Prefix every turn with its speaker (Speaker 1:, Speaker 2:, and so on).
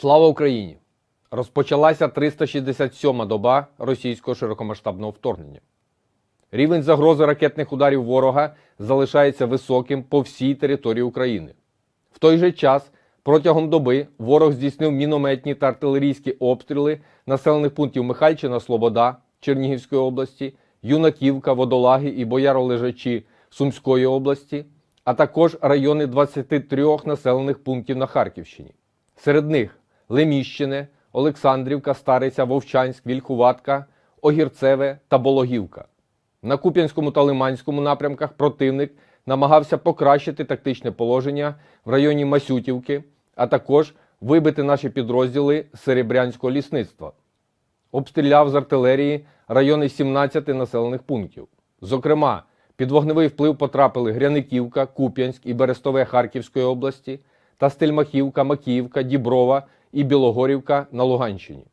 Speaker 1: Слава Україні! Розпочалася 367-ма доба російського широкомасштабного вторгнення. Рівень загрози ракетних ударів ворога залишається високим по всій території України. В той же час протягом доби ворог здійснив мінометні та артилерійські обстріли населених пунктів Михальчина, Слобода Чернігівської області, Юнаківка, Водолаги і Бояролежачі Сумської області, а також райони 23 населених пунктів на Харківщині. Серед них Леміщине, Олександрівка, Стариця, Вовчанськ, Вільхуватка, Огірцеве та Бологівка. На Куп'янському та Лиманському напрямках противник намагався покращити тактичне положення в районі Масютівки, а також вибити наші підрозділи Серебрянського лісництва. Обстріляв з артилерії райони 17 населених пунктів. Зокрема, під вогневий вплив потрапили Гряниківка, Куп'янськ і Берестове Харківської області та Стельмахівка, Макіївка, Діброва і Білогорівка на Луганщині.